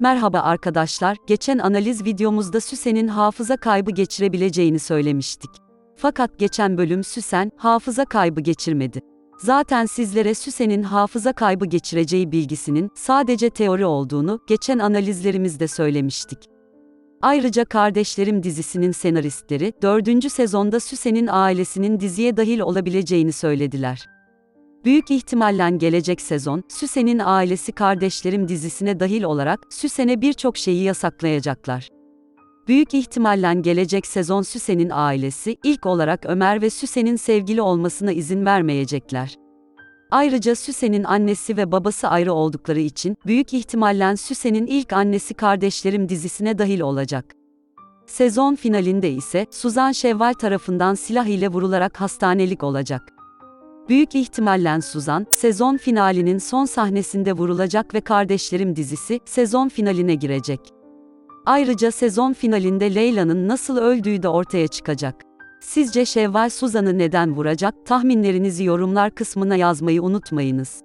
Merhaba arkadaşlar, geçen analiz videomuzda Süsen'in hafıza kaybı geçirebileceğini söylemiştik. Fakat geçen bölüm Süsen, hafıza kaybı geçirmedi. Zaten sizlere Süsen'in hafıza kaybı geçireceği bilgisinin sadece teori olduğunu geçen analizlerimizde söylemiştik. Ayrıca Kardeşlerim dizisinin senaristleri, 4. sezonda Süsen'in ailesinin diziye dahil olabileceğini söylediler. Büyük ihtimalle gelecek sezon, Süsen'in ailesi Kardeşlerim dizisine dahil olarak Süsen'e birçok şeyi yasaklayacaklar. Büyük ihtimalle gelecek sezon Süsen'in ailesi ilk olarak Ömer ve Süsen'in sevgili olmasına izin vermeyecekler. Ayrıca Süsen'in annesi ve babası ayrı oldukları için büyük ihtimalle Süsen'in ilk annesi Kardeşlerim dizisine dahil olacak. Sezon finalinde ise Suzan Şevval tarafından silah ile vurularak hastanelik olacak. Büyük ihtimalle Suzan, sezon finalinin son sahnesinde vurulacak ve Kardeşlerim dizisi sezon finaline girecek. Ayrıca sezon finalinde Leyla'nın nasıl öldüğü de ortaya çıkacak. Sizce Şevval Suzan'ı neden vuracak? Tahminlerinizi yorumlar kısmına yazmayı unutmayınız.